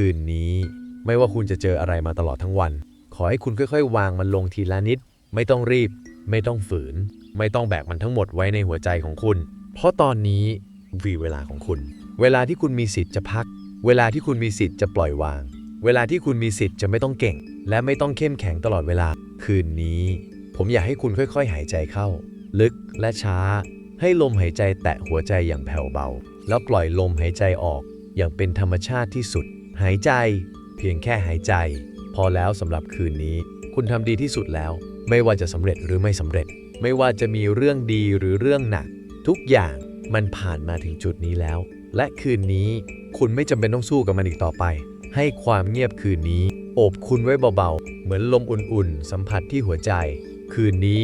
คืนนี้ ไม่ว่าคุณจะเจออะไรมาตลอดทั้งวัน ขอให้คุณค่อยๆ วางมันลงทีละนิด ไม่ต้องรีบ ไม่ต้องฝืน ไม่ต้องแบกมันทั้งหมดไว้ในหัวใจของคุณ เพราะตอนนี้วีเวลาของคุณ เวลาที่คุณมีสิทธิ์จะพัก เวลาที่คุณมีสิทธิ์จะปล่อยวาง เวลาที่คุณมีสิทธิ์จะไม่ต้องเก่ง และไม่ต้องเข้มแข็งตลอดเวลา คืนนี้ ผมอยากให้คุณค่อย ๆ หายใจเข้า ลึกและช้า ให้ลมหายใจแตะหัวใจอย่างแผ่วเบา แล้วปล่อยลมหายใจออกอย่างเป็นธรรมชาติที่สุด หายใจ เพียงแค่หายใจ พอแล้วสำหรับคืนนี้ คุณทำดีที่สุดแล้ว ไม่ว่าจะสำเร็จหรือไม่สำเร็จ ไม่ว่าจะมีเรื่องดีหรือเรื่องหนัก ทุกอย่างมันผ่านมาถึงจุดนี้แล้ว และคืนนี้คุณไม่จำเป็นต้องสู้กับมันอีกต่อไป ให้ความเงียบคืนนี้ โอบคุณไว้เบาๆ เหมือนลมอุ่นๆ สัมผัสที่หัวใจ คืนนี้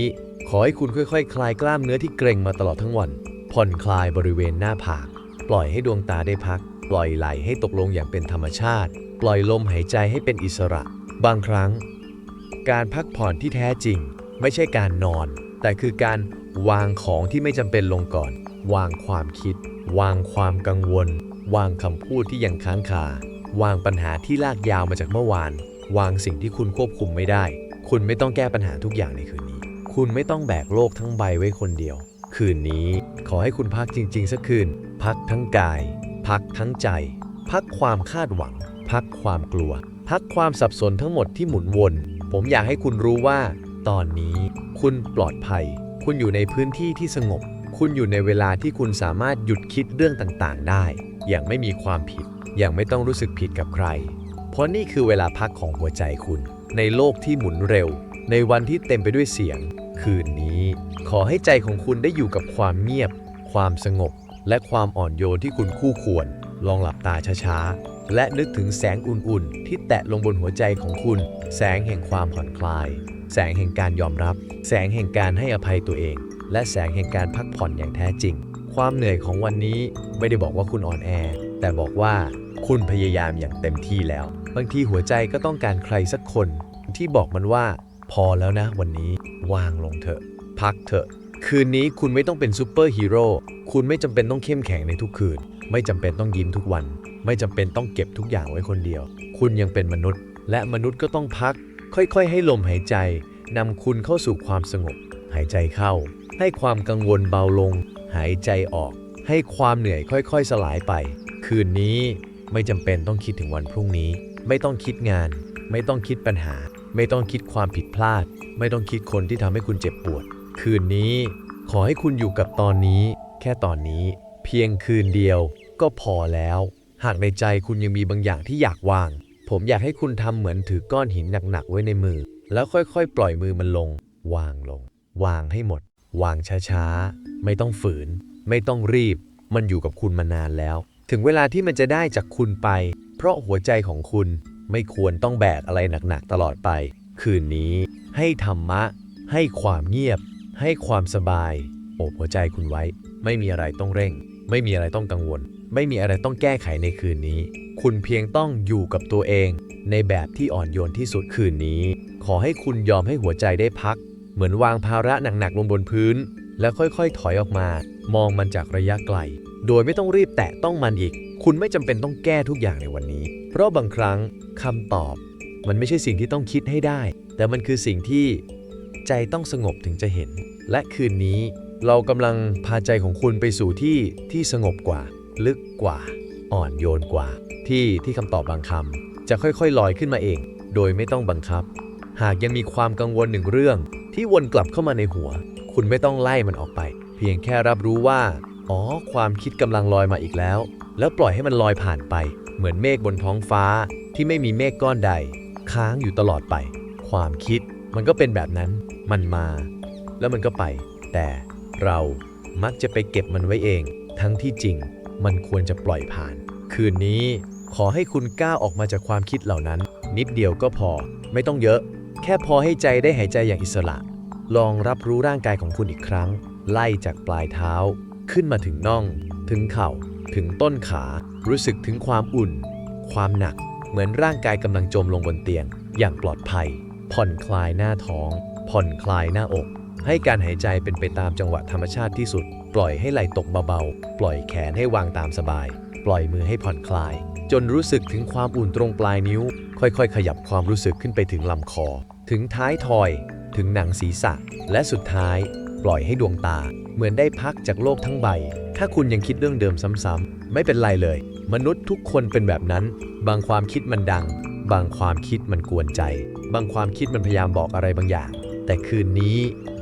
ขอให้คุณค่อยๆคคลายกล้ามเนื้อที่เกร็งมาตลอดทั้งวัน ผ่อนคลายบริเวณหน้าผาก ปล่อยให้ดวงตาได้พัก ปล่อยไหลให้ตกลงอย่างเป็นธรรมชาติ ปล่อยลมหายใจให้เป็นอิสระ บางครั้ง การพักผ่อนที่แท้จริง ไม่ใช่การนอน แต่คือการวางของที่ไม่จำเป็นลงก่อน วางความคิด วางความกังวล วางคำพูดที่ยังค้างคา วางปัญหาที่ลากยาวมาจากเมื่อวาน วางสิ่งที่คุณควบคุมไม่ได้ คุณไม่ต้องแก้ปัญหาทุกอย่างในคืนนี้ คุณไม่ต้องแบกโลกทั้งใบไว้คนเดียว คืนนี้ขอให้คุณพักจริง ๆ สักคืน พักทั้งกาย พักทั้งใจ พักความคาดหวัง พักความกลัว พักความสับสนทั้งหมดที่หมุนวน ผมอยากให้คุณรู้ว่า ตอนนี้คุณปลอดภัย คุณอยู่ในพื้นที่ที่สงบ คุณอยู่ในเวลาที่คุณสามารถหยุดคิดเรื่องต่างๆ ได้ อย่างไม่มีความผิด อย่างไม่ต้องรู้สึกผิดกับใคร เพราะนี่คือเวลาพักของหัวใจคุณ ในโลกที่หมุนเร็ว ในวันที่เต็มไปด้วยเสียง คืนนี้ ขอให้ใจของคุณได้อยู่กับความเงียบ ความสงบ และความอ่อนโยนที่คุณคู่ควร ลองหลับตาช้าๆ และนึกถึงแสงอุ่นๆ ที่แตะลงบนหัวใจของคุณ แสงแห่งความผ่อนคลาย แสงแห่งการยอมรับ แสงแห่งการให้อภัยตัวเอง และแสงแห่งการพักผ่อนอย่างแท้จริง ความเหนื่อยของวันนี้ไม่ได้บอกว่าคุณอ่อนแอ แต่บอกว่าคุณพยายามอย่างเต็มที่แล้ว บางทีหัวใจก็ต้องการใครสักคน ที่บอกมันว่า พอแล้วนะ วันนี้วางลงเถอะ พักเถอะ คืนนี้คุณไม่ต้องเป็นซูเปอร์ฮีโร่ คุณไม่จำเป็นต้องเข้มแข็งในทุกคืน ไม่จำเป็นต้องยิ้มทุกวัน ไม่จำเป็นต้องเก็บทุกอย่างไว้คนเดียว คุณยังเป็นมนุษย์ และมนุษย์ก็ต้องพัก ค่อยๆ ให้ลมหายใจนำคุณเข้าสู่ความสงบ หายใจเข้า ให้ความกังวลเบาลง หายใจออก ให้ความเหนื่อยค่อยๆ สลายไป คืนนี้ไม่จำเป็นต้องคิดถึงวันพรุ่งนี้ ไม่ต้องคิดงาน ไม่ต้องคิดปัญหา ไม่ต้องคิดความผิดพลาด ไม่ต้องคิดคนที่ทำให้คุณเจ็บปวด คืนนี้ ขอให้คุณอยู่กับตอนนี้ แค่ตอนนี้ เพียงคืนเดียวก็พอแล้ว หากในใจคุณยังมีบางอย่างที่อยากวาง ผมอยากให้คุณทำเหมือนถือก้อนหินหนักๆไว้ในมือ แล้วค่อยๆ ปล่อยมือมันลง วางลง วางให้หมด วางช้าๆ ไม่ต้องฝืน ไม่ต้องรีบ มันอยู่กับคุณมานานแล้ว ถึงเวลาที่มันจะได้จากคุณไป เพราะหัวใจของคุณไม่ควรต้องแบกอะไรหนักๆตลอดไป คืนนี้ ให้ธรรมะ ให้ความเงียบ ให้ความสบาย โอบหัวใจคุณไว้ ไม่มีอะไรต้องเร่ง ไม่มีอะไรต้องกังวล ไม่มีอะไรต้องแก้ไขในคืนนี้ คุณเพียงต้องอยู่กับตัวเอง ในแบบที่อ่อนโยนที่สุดคืนนี้ ขอให้คุณยอมให้หัวใจได้พัก เหมือนวางภาระหนักๆลงบนพื้น แล้วค่อยๆ ถอยออกมา มองมันจากระยะไกล โดยไม่ต้องรีบแตะต้องมันอีก คุณไม่จำเป็นต้องแก้ทุกอย่างในวันนี้ เพราะบางครั้งคำตอบ มันไม่ใช่สิ่งที่ต้องคิดให้ได้ แต่มันคือสิ่งที่ ใจต้องสงบถึงจะเห็น และคืนนี้เรากำลังพาใจของคุณไปสู่ที่ที่สงบกว่า ลึกกว่า อ่อนโยนกว่า ที่ที่คำตอบบางคำจะค่อยๆลอยขึ้นมาเอง โดยไม่ต้องบังคับ หากยังมีความกังวลหนึ่งเรื่อง ที่วนกลับเข้ามาในหัว คุณไม่ต้องไล่มันออกไป เพียงแค่รับรู้ว่า อ๋อ ความคิดกำลังลอยมาอีกแล้ว แล้วปล่อยให้มันลอยผ่านไป เหมือนเมฆบนท้องฟ้าที่ไม่มีเมฆก้อนใด ค้างอยู่ตลอดไป ความคิด มันก็เป็นแบบนั้น มันมา แล้วมันก็ไป แต่เรามักจะไปเก็บมันไว้เอง ทั้งที่จริง มันควรจะปล่อยผ่าน คืนนี้ขอให้คุณก้าวออกมาจากความคิดเหล่านั้น นิดเดียวก็พอ ไม่ต้องเยอะ แค่พอให้ใจได้หายใจอย่างอิสระ ลองรับรู้ร่างกายของคุณอีกครั้ง ไล่จากปลายเท้า ขึ้นมาถึงน่อง ถึงเข่า ถึงต้นขา รู้สึกถึงความอุ่น ความหนัก เหมือนร่างกายกำลังจมลงบนเตียง อย่างปลอดภัย ผ่อนคลายหน้าท้อง ผ่อนคลายหน้าอก ให้การหายใจเป็นไปตามจังหวะธรรมชาติที่สุด ปล่อยให้ไหลตกเบาๆ ปล่อยแขนให้วางตามสบาย ปล่อยมือให้ผ่อนคลาย จนรู้สึกถึงความอุ่นตรงปลายนิ้ว ค่อยๆ ขยับความรู้สึกขึ้นไปถึงลำคอ ถึงท้ายทอย ถึงหนังศีรษะ และสุดท้าย ปล่อยให้ดวงตา เหมือนได้พักจากโลกทั้งใบ ถ้าคุณยังคิดเรื่องเดิมซ้ำๆไม่เป็นไรเลย มนุษย์ทุกคนเป็นแบบนั้น บางความคิดมันดัง บางความคิดมันกวนใจ บางความคิดมันพยายามบอกอะไรบางอย่าง แต่คืนนี้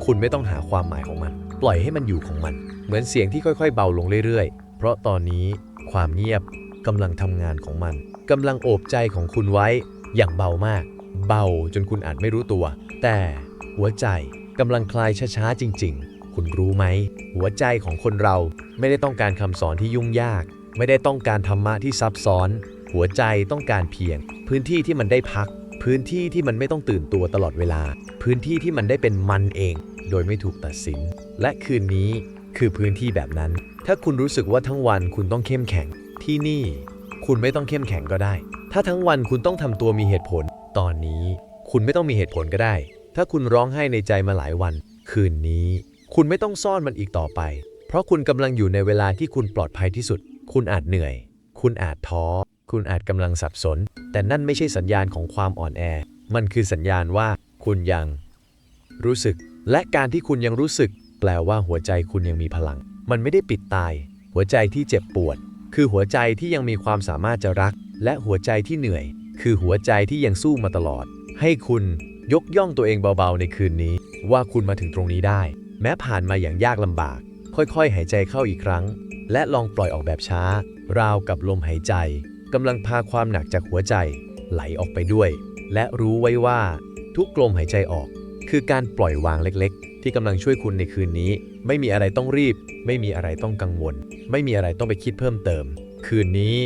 คุณไม่ต้องหาความหมายของมัน ปล่อยให้มันอยู่ของมัน เหมือนเสียงที่ค่อยๆ เบาลงเรื่อยๆ เพราะตอนนี้ความเงียบกำลังทำงานของมันกำลังโอบใจของคุณไว้อย่างเบามาก เบาจนคุณอาจไม่รู้ตัว แต่หัวใจกำลังคลายช้าๆจริง ๆ คุณรู้ไหม หัวใจของคนเราไม่ได้ต้องการคำสอนที่ยุ่งยาก ไม่ได้ต้องการธรรมะที่ซับซ้อน หัวใจต้องการเพียง พื้นที่ที่มันได้พัก พื้นที่ที่มันไม่ต้องตื่นตัวตลอดเวลา พื้นที่ที่มันได้เป็นมันเอง โดยไม่ถูกตัดสิน และคืนนี้คือพื้นที่แบบนั้น ถ้าคุณรู้สึกว่าทั้งวันคุณต้องเข้มแข็ง ที่นี่ คุณไม่ต้องเข้มแข็งก็ได้ ถ้าทั้งวันคุณต้องทำตัวมีเหตุผล ตอนนี้ คุณไม่ต้องมีเหตุผลก็ได้ ถ้าคุณร้องไห้ในใจมาหลายวัน คืนนี้ คุณไม่ต้องซ่อนมันอีกต่อไป เพราะคุณกำลังอยู่ในเวลาที่คุณปลอดภัยที่สุด คุณอาจเหนื่อย คุณอาจท้อ คุณอาจกำลังสับสน แต่นั่นไม่ใช่สัญญาณของความอ่อนแอ มันคือสัญญาณว่าคุณยัง รู้สึก และการที่คุณยังรู้สึก แปลว่าหัวใจคุณยังมีพลัง มันไม่ได้ปิดตาย หัวใจที่เจ็บปวด คือหัวใจที่ยังมีความสามารถจะรัก และหัวใจที่เหนื่อย คือหัวใจที่ยังสู้มาตลอด ให้คุณยกย่องตัวเองเบาๆ ในคืนนี้ ว่าคุณมาถึงตรงนี้ได้ แม้ผ่านมาอย่างยากลำบาก ค่อยๆ หายใจเข้าอีกครั้ง และลองปล่อยออกแบบช้า ราวกับลมหายใจ กำลังพาความหนักจากหัวใจไหลออกไปด้วย และรู้ไว้ว่าทุกลมหายใจออก คือการปล่อยวางเล็กๆ ที่กำลังช่วยคุณในคืนนี้ ไม่มีอะไรต้องรีบ ไม่มีอะไรต้องกังวล ไม่มีอะไรต้องไปคิดเพิ่มเติม คืนนี้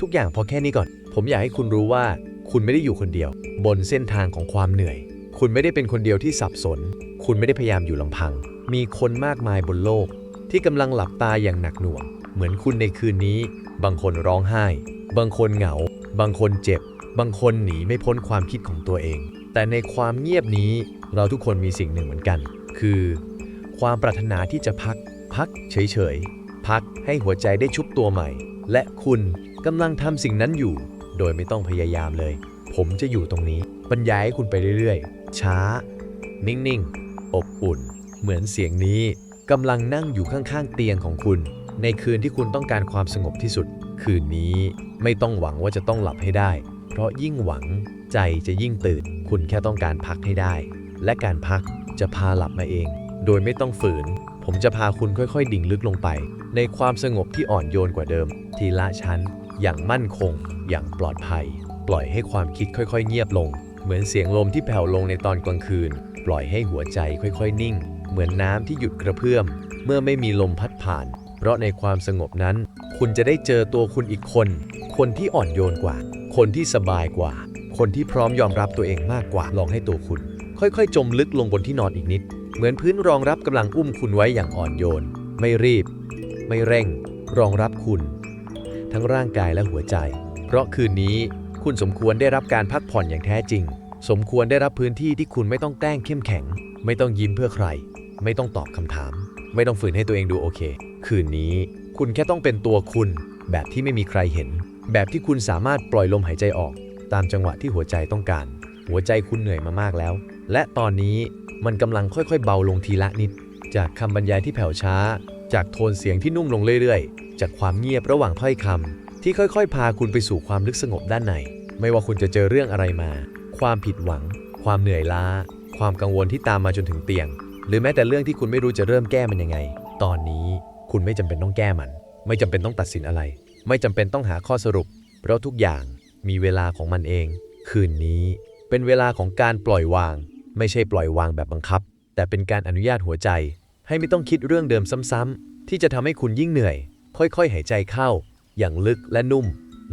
ทุกอย่างพอแค่นี้ก่อน ผมอยากให้คุณรู้ว่าคุณไม่ได้อยู่คนเดียว บนเส้นทางของความเหนื่อย คุณไม่ได้เป็นคนเดียวที่สับสน คุณไม่ได้พยายามอยู่ลำพัง มีคนมากมายบนโลก ที่กำลังหลับตาอย่างหนักหน่วง เหมือนคุณในคืนนี้ บางคนร้องไห้ บางคนเหงา บางคนเจ็บ บางคนหนีไม่พ้นความคิดของตัวเอง แต่ในความเงียบนี้เราทุกคนมีสิ่งหนึ่งเหมือนกัน คือ ความปรารถนาที่จะพัก พักเฉยๆ พักให้หัวใจได้ชุบตัวใหม่ และคุณกำลังทำสิ่งนั้นอยู่ โดยไม่ต้องพยายามเลย ผมจะอยู่ตรงนี้ บรรยายให้คุณไปเรื่อยๆ ช้า นิ่งๆ อบอุ่น เหมือนเสียงนี้กำลังนั่งอยู่ข้างๆ เตียงของคุณ ในคืนที่คุณต้องการความสงบที่สุด คืนนี้ ไม่ต้องหวังว่าจะต้องหลับให้ได้ เพราะยิ่งหวังใจจะยิ่งตื่น คุณแค่ต้องการพักให้ได้ และการพักจะพาหลับมาเอง โดยไม่ต้องฝืน ผมจะพาคุณค่อยๆ ดิ่งลึกลงไป ในความสงบที่อ่อนโยนกว่าเดิม ทีละชั้น อย่างมั่นคง อย่างปลอดภัย ปล่อยให้ความคิดค่อยๆ เงียบลง เหมือนเสียงลมที่แผ่วลงในตอนกลางคืน ปล่อยให้หัวใจค่อยๆ นิ่ง เหมือนน้ำที่หยุดกระเพื่อม เมื่อไม่มีลมพัดผ่าน เพราะในความสงบนั้น คุณจะได้เจอตัวคุณอีกคน คนที่อ่อนโยนกว่า คนที่สบายกว่า คนที่พร้อมยอมรับตัวเองมากกว่า ลองให้ตัวคุณ ค่อยๆ จมลึกลงบนที่นอนอีกนิด เหมือนพื้นรองรับกำลังอุ้มคุณไว้อย่างอ่อนโยน ไม่รีบ ไม่เร่ง รองรับคุณ ทั้งร่างกายและหัวใจ เพราะคืนนี้คุณสมควรได้รับการพักผ่อนอย่างแท้จริง สมควรได้รับพื้นที่ที่คุณไม่ต้องแกล้งเข้มแข็ง ไม่ต้องยิ้มเพื่อใคร ไม่ต้องตอบคำถาม ไม่ต้องฝืนให้ตัวเองดูโอเค คืนนี้คุณแค่ต้องเป็นตัวคุณแบบที่ไม่มีใครเห็น แบบที่คุณสามารถปล่อยลมหายใจออก ตามจังหวะที่หัวใจต้องการ หัวใจคุณเหนื่อยมามากแล้ว และตอนนี้มันกำลังค่อยๆ เบาลงทีละนิด จากคำบรรยายที่แผ่วช้า จากโทนเสียงที่นุ่มลงเรื่อยๆ จากความเงียบระหว่างถ้อยคำที่ค่อยๆ พาคุณไปสู่ความลึกสงบด้านใน ไม่ว่าคุณจะเจอเรื่องอะไรมา ความผิดหวัง ความเหนื่อยล้า ความกังวลที่ตามมาจนถึงเตียง หรือแม้แต่เรื่องที่คุณไม่รู้จะเริ่มแก้มันยังไง ตอนนี้คุณไม่จำเป็นต้องแก้มัน ไม่จำเป็นต้องตัดสินอะไร ไม่จำเป็นต้องหาข้อสรุป เพราะทุกอย่างมีเวลาของมันเอง คืนนี้เป็นเวลาของการปล่อยวาง ไม่ใช่ปล่อยวางแบบบังคับ แต่เป็นการอนุญาตหัวใจ ให้ไม่ต้องคิดเรื่องเดิมซ้ำๆที่จะทำให้คุณยิ่งเหนื่อย ค่อยๆ หายใจเข้า อย่างลึกและนุ่ม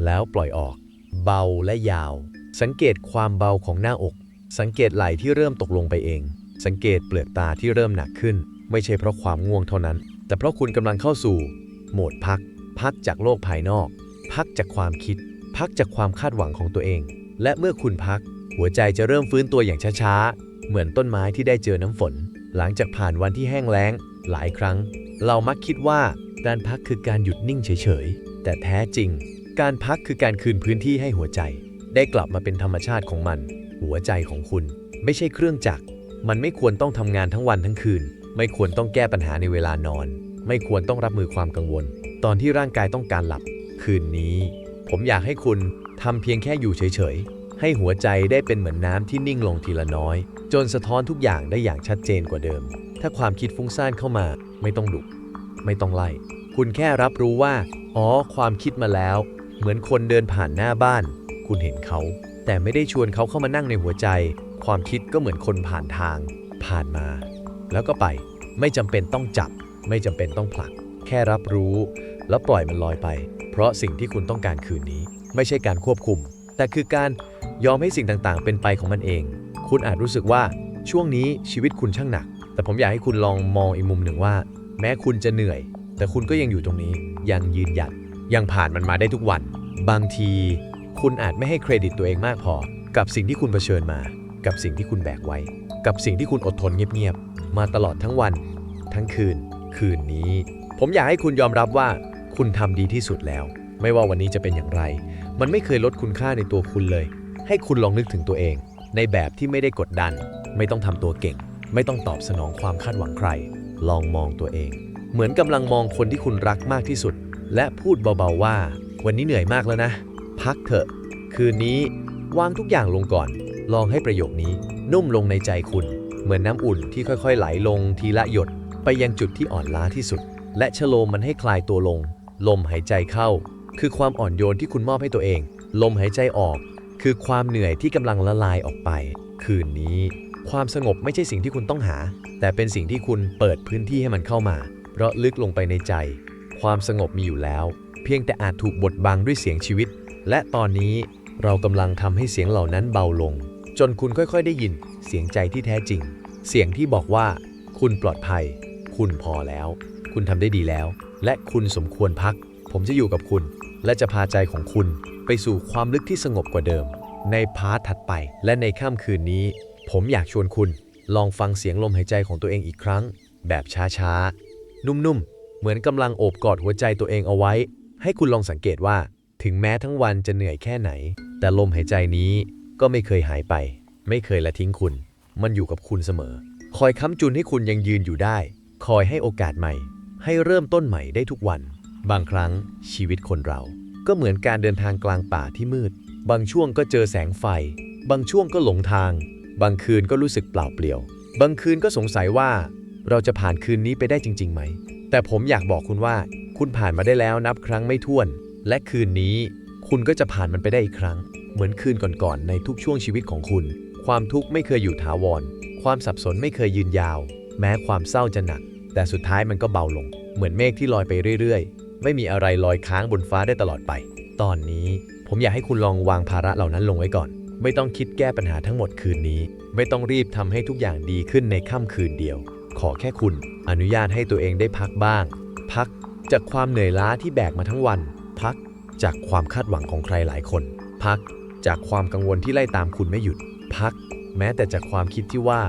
แล้วปล่อยออก เบาและยาว สังเกตความเบาของหน้าอก สังเกตไหล่ที่เริ่มตกลงไปเอง สังเกตเปลือกตาที่เริ่มหนักขึ้น ไม่ใช่เพราะความง่วงเท่านั้น แต่เพราะคุณกำลังเข้าสู่ โหมดพัก พักจากโลกภายนอก พักจากความคิด พักจากความคาดหวังของตัวเอง และเมื่อคุณพัก หัวใจจะเริ่มฟื้นตัวอย่างช้าๆ เหมือนต้นไม้ที่ได้เจอน้ำฝน หลังจากผ่านวันที่แห้งแล้ง หลายครั้ง เรามักคิดว่าการพักคือการหยุดนิ่งเฉยๆ แต่แท้จริง การพักคือการคืนพื้นที่ให้หัวใจ ได้กลับมาเป็นธรรมชาติของมัน หัวใจของคุณ ไม่ใช่เครื่องจักร มันไม่ควรต้องทำงานทั้งวันทั้งคืน ไม่ควรต้องแก้ปัญหาในเวลานอน ไม่ควรต้องรับมือความกังวล ตอนที่ร่างกายต้องการหลับ คืนนี้ ผมอยากให้คุณทำเพียงแค่อยู่เฉยๆ ให้หัวใจได้เป็นเหมือนน้ำที่นิ่งลงทีละน้อย จนสะท้อนทุกอย่างได้อย่างชัดเจนกว่าเดิม ถ้าความคิดฟุ้งซ่านเข้ามา ไม่ต้องดุไม่ต้องไล่ คุณแค่รับรู้ว่า อ๋อ ความคิดมาแล้ว เหมือนคนเดินผ่านหน้าบ้าน คุณเห็นเขา แต่ไม่ได้ชวนเขาเข้ามานั่งในหัวใจ ความคิดก็เหมือนคนผ่านทาง ผ่านมา แล้วก็ไป ไม่จำเป็นต้องจับ ไม่จำเป็นต้องผลัก แค่รับรู้ แล้วปล่อยมันลอยไป เพราะสิ่งที่คุณต้องการคืนนี้ ไม่ใช่การควบคุม แต่คือการยอมให้สิ่งต่างๆ เป็นไปของมันเอง คุณอาจรู้สึกว่าช่วงนี้ชีวิตคุณช่างหนัก แต่ผมอยากให้คุณลองมองอีกมุมหนึ่งว่า แม้คุณจะเหนื่อย แต่คุณก็ยังอยู่ตรงนี้ ยังยืนหยัด ยังผ่านมันมาได้ทุกวัน บางที คุณอาจไม่ให้เครดิตตัวเองมากพอ กับสิ่งที่คุณเผชิญมา กับสิ่งที่คุณแบกไว้ กับสิ่งที่คุณอดทนเงียบๆ มาตลอดทั้งวัน ทั้งคืน คืนนี้ ผมอยากให้คุณยอมรับว่าคุณทำดีที่สุดแล้ว ไม่ว่าวันนี้จะเป็นอย่างไร มันไม่เคยลดคุณค่าในตัวคุณเลย ให้คุณลองนึกถึงตัวเอง ในแบบที่ไม่ได้กดดัน ไม่ต้องทำตัวเก่ง ไม่ต้องตอบสนองความคาดหวังใคร ลองมองตัวเอง เหมือนกำลังมองคนที่คุณรักมากที่สุด และพูดเบาๆว่า วันนี้เหนื่อยมากแล้วนะ พักเถอะ คืนนี้วางทุกอย่างลงก่อน ลองให้ประโยคนี้ นุ่มลงในใจคุณ เหมือนน้ำอุ่นที่ค่อยๆ ไหลลงทีละหยด ไปยังจุดที่อ่อนล้าที่สุด และชะโลมมันให้คลายตัวลง ลมหายใจเข้า คือความอ่อนโยนที่คุณมอบให้ตัวเอง ลมหายใจออก คือความเหนื่อยที่กำลังละลายออกไป คืนนี้ ความสงบไม่ใช่สิ่งที่คุณต้องหา แต่เป็นสิ่งที่คุณเปิดพื้นที่ให้มันเข้ามา เพราะลึกลงไปในใจ ความสงบมีอยู่แล้ว เพียงแต่อาจถูกบดบังด้วยเสียงชีวิต และตอนนี้เรากำลังทำให้เสียงเหล่านั้นเบาลง จนคุณค่อยๆ ได้ยิน เสียงใจที่แท้จริง เสียงที่บอกว่า คุณปลอดภัย คุณพอแล้ว คุณทำได้ดีแล้ว และคุณสมควรพัก ผมจะอยู่กับคุณ และจะพาใจของคุณ ไปสู่ความลึกที่สงบกว่าเดิม ในพาร์ทถัดไป และในค่ำคืนนี้ ผมอยากชวนคุณ ลองฟังเสียงลมหายใจของตัวเองอีกครั้ง แบบช้าๆ นุ่มๆ เหมือนกำลังโอบกอดหัวใจตัวเองเอาไว้ ให้คุณลองสังเกตว่า ถึงแม้ทั้งวันจะเหนื่อยแค่ไหน แต่ลมหายใจนี้ก็ไม่เคยหายไป ไม่เคยละทิ้งคุณ มันอยู่กับคุณเสมอ คอยค้ำจุนให้คุณยังยืนอยู่ได้ คอยให้โอกาสใหม่ ให้เริ่มต้นใหม่ได้ทุกวัน บางครั้งชีวิตคนเรา ก็เหมือนการเดินทางกลางป่าที่มืด บางช่วงก็เจอแสงไฟ บางช่วงก็หลงทาง บางคืนก็รู้สึกเปล่าเปลี่ยว บางคืนก็สงสัยว่า เราจะผ่านคืนนี้ไปได้จริงๆไหม แต่ผมอยากบอกคุณว่า คุณผ่านมาได้แล้วนับครั้งไม่ถ้วน และคืนนี้ คุณก็จะผ่านมันไปได้อีกครั้ง เหมือนคืนก่อนๆในทุกช่วงชีวิตของคุณ ความทุกข์ไม่เคยอยู่ถาวร ความสับสนไม่เคยยืนยาว แม้ความเศร้าจะหนัก แต่สุดท้ายมันก็เบาลง เหมือนเมฆที่ลอยไปเรื่อยๆ ไม่มีอะไรลอยค้างบนฟ้าได้ตลอดไป ตอนนี้ผมอยากให้คุณลองวางภาระเหล่านั้นลงไว้ก่อน ไม่ต้องคิดแก้ปัญหาทั้งหมดคืนนี้ ไม่ต้องรีบทำให้ทุกอย่างดีขึ้นในค่ำคืนเดียว ขอแค่คุณ อนุญาตให้ตัวเองได้พักบ้าง พักจากความเหนื่อยล้าที่แบกมาทั้งวัน พักจากความคาดหวังของใครหลายคน พักจากความกังวลที่ไล่ตามคุณไม่หยุด พัก แม้แต่จากความคิดที่ว่า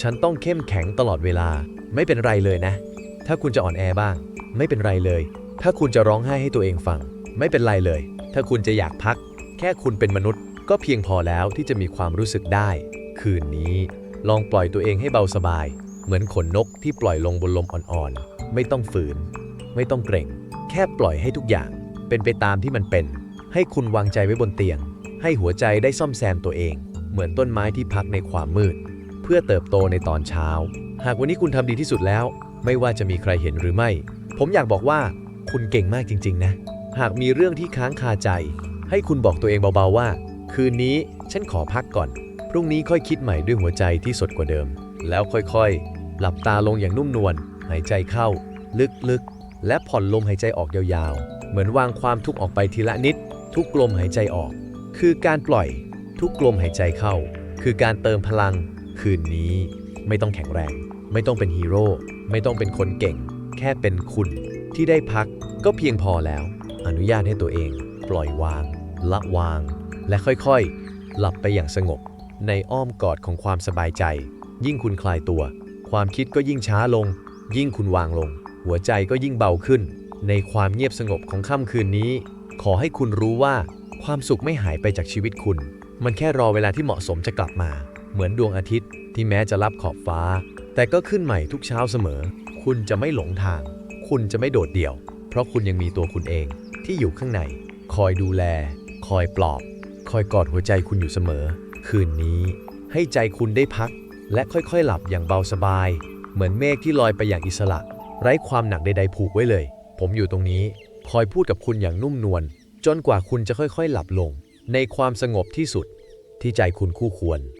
ฉันต้องเข้มแข็งตลอดเวลา ไม่เป็นไรเลยนะ ถ้าคุณจะอ่อนแอบ้าง ไม่เป็นไรเลย ถ้าคุณจะร้องไห้ให้ตัวเองฟัง ไม่เป็นไรเลย ถ้าคุณจะอยากพัก แค่คุณเป็นมนุษย์ ก็เพียงพอแล้วที่จะมีความรู้สึกได้ คืนนี้ ลองปล่อยตัวเองให้เบาสบาย เหมือนขนนกที่ปล่อยลงบนลมอ่อนๆ ไม่ต้องฝืน ไม่ต้องเกรงแค่ปล่อยให้ทุกอย่าง เป็นไปตามที่มันเป็น ให้คุณวางใจไว้บนเตียง ให้หัวใจได้ซ่อมแซมตัวเอง เหมือนต้นไม้ที่พักในความมืด เพื่อเติบโตในตอนเช้า หากวันนี้คุณทำดีที่สุดแล้ว ไม่ว่าจะมีใครเห็นหรือไม่ ผมอยากบอกว่าคุณเก่งมากจริง ๆ นะ หากมีเรื่องที่ค้างคาใจ ให้คุณบอกตัวเองเบาๆว่า คืนนี้ฉันขอพักก่อน พรุ่งนี้ค่อยคิดใหม่ด้วยหัวใจที่สดกว่าเดิม แล้วค่อยๆ หลับตาลงอย่างนุ่มนวลหายใจเข้า ลึกๆ และผ่อนลมหายใจออกยาวๆ เหมือนวางความทุกข์ออกไปทีละนิด ทุกลมหายใจออก คือการปล่อย ทุกลมหายใจเข้า คือการเติมพลัง คืนนี้ไม่ต้องแข็งแรง ไม่ต้องเป็นฮีโร่ไม่ต้องเป็นคนเก่ง แค่เป็นคุณที่ได้พักก็เพียงพอแล้ว อนุญาตให้ตัวเอง ปล่อยวาง ละวาง และค่อยๆ หลับไปอย่างสงบ ในอ้อมกอดของความสบายใจ ยิ่งคุณคลายตัว ความคิดก็ยิ่งช้าลง ยิ่งคุณวางลง หัวใจก็ยิ่งเบาขึ้น ในความเงียบสงบของค่ำคืนนี้ ขอให้คุณรู้ว่า ความสุขไม่หายไปจากชีวิตคุณ มันแค่รอเวลาที่เหมาะสมจะกลับมา เหมือนดวงอาทิตย์ที่แม้จะรับขอบฟ้า แต่ก็ขึ้นใหม่ทุกเช้าเสมอ คุณจะไม่หลงทาง คุณจะไม่โดดเดี่ยว เพราะคุณยังมีตัวคุณเองที่อยู่ข้างใน คอยดูแล คอยปลอบ คอยกอดหัวใจคุณอยู่เสมอ คืนนี้ ให้ใจคุณได้พัก และค่อยๆ หลับอย่างเบาสบาย เหมือนเมฆที่ลอยไปอย่างอิสระ ไร้ความหนักใดๆผูกไว้เลย ผมอยู่ตรงนี้ คอยพูดกับคุณอย่างนุ่มนวลจนกว่าคุณจะค่อยๆ หลับลง ในความสงบที่สุด ที่ใจคุณคู่ควร